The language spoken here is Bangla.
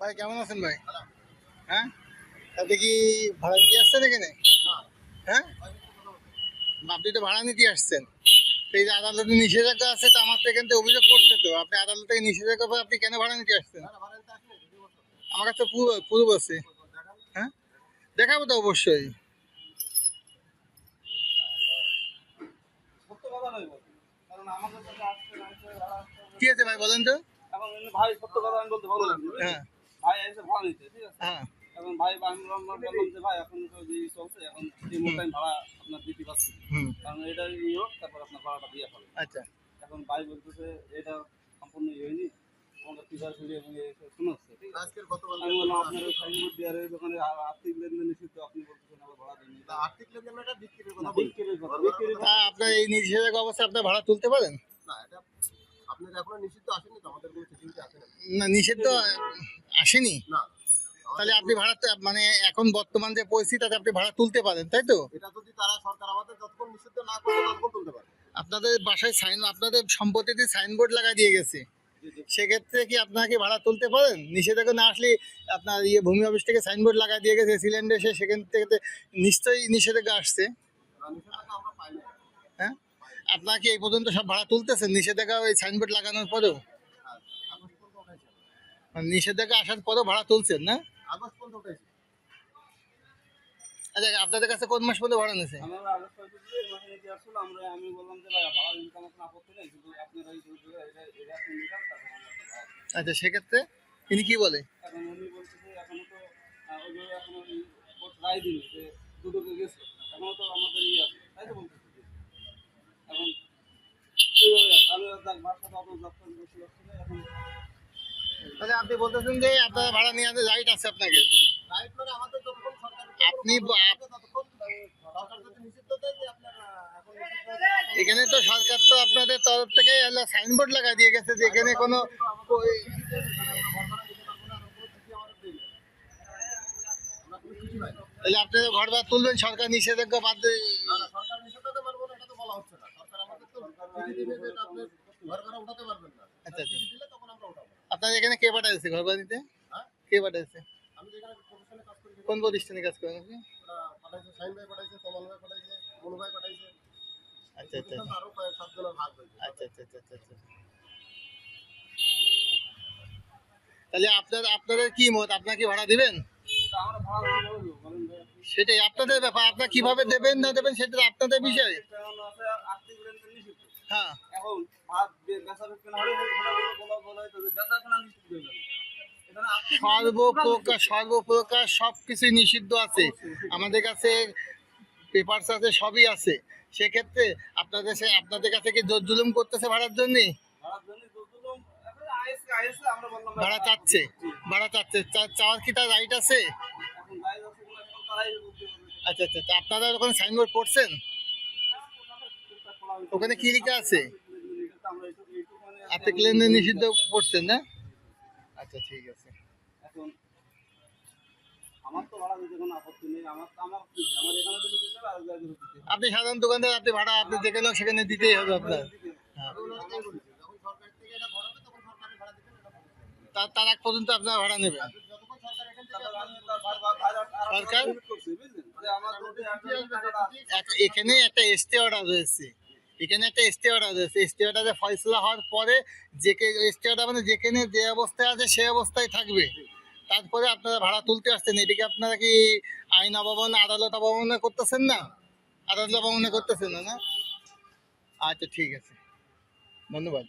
ভাই কেমন আছেন ভাই? হ্যাঁ? আপনি কি ভাড়া নিতে আসছেন এখানে? হ্যাঁ? আপনি তো ভাড়া নিতে আসছেন। এই যে আদালতে নিষেধাজ্ঞা আছে তো আমার তো এখান থেকে অভিযোগ করছে তো। আপনি আদালত থেকে নিষেধাজ্ঞা পর আপনি কেন ভাড়া নিতে আসছেন? আমার কাছে পুরো পূর্ব আছে। হ্যাঁ? দেখাবো তো অবশ্যই। সত্য কথা নয় বলছি। কারণ আমাদের কাছে আসছে, আসছে, ভাড়া আসছে। কি আছে ভাই বলেন তো। ভাই সত্য কথা আমি বলতে ভালো হ্যাঁ। ভাই এসে ভাড়া নিতে ঠিক আছে? হ্যাঁ। এখন ভাই আমি বললাম যে ভাই এখন তো যে চলছে এখন এই ভাড়া আপনার দিতে পারছি। কারণ এটা ই হোক তারপর আপনার ভাড়াটা দিয়ে ফেলে আচ্ছা। এখন ভাই বলতেছে এটা সম্পূর্ণ ই হয়নি আমাদের টিচার এবং শোনাচ্ছে ঠিক আজকের গতকাল আমি বললাম আপনার সাইনবোর্ড দেওয়ার দোকানে আ- আর্থিক লেনদেন নিষিদ্ধ আপনি বলতেছেন ভাড়া দেন আর্থিক লেনদেন এটা বিক্রির কথা বিক্রির কথা আপনার এই নিষেধাজ্ঞা অবস্থায় আপনার ভাড়া তুলতে পারেন? না এটা এখনও নিষিদ্ধ আসেনি। না তাহলে আপনি ভাড়া মানে এখন বর্তমান যে পরিস্থিতি তাতে আপনি ভাড়া তুলতে পারেন তাই তো? এটা যদি তারা সরকার আমাদের যতক্ষণ নিষিদ্ধ না করবে ততক্ষণ তুলতে পারে। আপনাদের বাসায় সাইন আপনাদের সম্পত্তিতে সাইনবোর্ড লাগা দিয়ে গেছে। সেক্ষেত্রে কি আপনাকে ভাড়া তুলতে পারেন? নিষেধাজ্ঞা না আসলে আপনার ইয়ে ভূমি অফিস থেকে সাইনবোর্ড লাগা দিয়ে গেছে সিলিন্ডার এসে সেখান থেকে নিশ্চয়ই নিষেধাজ্ঞা আসছে। না, না হ্যাঁ? আপনাকে এই পর্যন্ত সব ভাড়া তুলতেছেন? নিষেধাজ্ঞা ওই সাইনবোর্ড লাগানোর পরেও? মানে নিষেধাজ্ঞা আসার পরেও ভাড়া তুলছেন না? আচ্ছা আপনাদের কাছে কোন মাস পর্যন্ত ভাড়া নিয়েছে। আচ্ছা সেক্ষেত্রে তিনি কি বলে? এখন উনি যে এখনও রায় দুটোকে গেছে এখনও তো আমাদের ইয়ে আছে তাই তো বলতেছে যে। এখন ওইভাবে আছে। আমি আর তার ভাষা তো অত যাত্রা বেশি আসছে না এখন মানে আপনি বলতেছেন যে আপনার ভাড়া নিয়ে আসতে রাইট আছে আপনাকে মানে আপনি আহ, এখন তো সরকার তো আপনাদের তরফ থেকে সাইনবোর্ড লাগা দিয়ে গেছে যে এখানে কোনো। তাহলে আপনি তো ঘর বাদ তুলবেন সরকার নিষেধাজ্ঞা বাদ দিয়ে- ঘর ভাড়া উঠাতে পারবেন না। আচ্ছা আচ্ছা। দিলে তখন আমরা উঠাবো। আপনার এখানে কে পাঠাইছে ঘর বাড়িতে? হ্যাঁ? কে পাঠাইছে আমি যেখানে প্রফেশনে কাজ করি, কোন প্রতিষ্ঠানে কাজ করেন আপনি? পাঠাইছে, শাহিন ভাই পাঠাইছে, তমাল ভাই পাঠাইছে, মনু ভাই পাঠাইছে। আচ্ছা আচ্ছা আরও কয়েক সাতজনের ভাগ আচ্ছা আচ্ছা আচ্ছা আচ্ছা আচ্ছা। তাহলে আপনার আপনাদের কি মত? আপনার কি ভাড়া দিবেন? ভাড়া? সেটাই আপনাদের ব্যাপার আপনার কীভাবে দেবেন না দেবেন সেটা আপনাদের বিষয়। হ্যাঁ। সর্বপ্রকার সর্বপ্রকার সব কিছুই নিষিদ্ধ আছে। আমাদের কাছে পেপারস আছে সবই আছে। সেক্ষেত্রে আপনাদের সে আপনাদের কাছে কি জোর জুলুম করতেছে ভাড়ার জন্য? ভাড়া চাচ্ছে। ভাড়া চাচ্ছে। চাওয়ার কি তার রাইট আছে? আচ্ছা আচ্ছা আচ্ছা। আপনারা ওখানে সাইনবোর্ড পড়ছেন? ওখানে কি লেখা আছে? মানে আপনি লেনদেন নিষিদ্ধ করছেন না? আচ্ছা ঠিক আছে। এখন আমার তো ভাড়া দিতে কোনো আপত্তি নেই। আমার আমার আমার এখানে দিলে দিতে হবে আর জায়গায় দিতে আপনি সাধারণ দোকানদার আপনি ভাড়া আপনি যেখানে সেখানে দিতেই হবে আপনার। হ্যাঁ। তার আগ পর্যন্ত আপনার ভাড়া নেবেন। সরকার? এক- এখানে একটা এসটি অর্ডার রয়েছে। এখানে একটা স্টে অর্ডার রয়েছে স্টে অর্ডারে ফয়সলা হওয়ার পরে যে অর্ডার মানে যেখানে যে অবস্থায় আছে সেই অবস্থায় থাকবে। তারপরে আপনারা ভাড়া তুলতে আসছেন। এটিকে আপনারা কি আইন অবমাননা, আদালত অবমাননা করতেছেন না? আদালত অবমাননা করতেছেন না? আচ্ছা ঠিক আছে। ধন্যবাদ।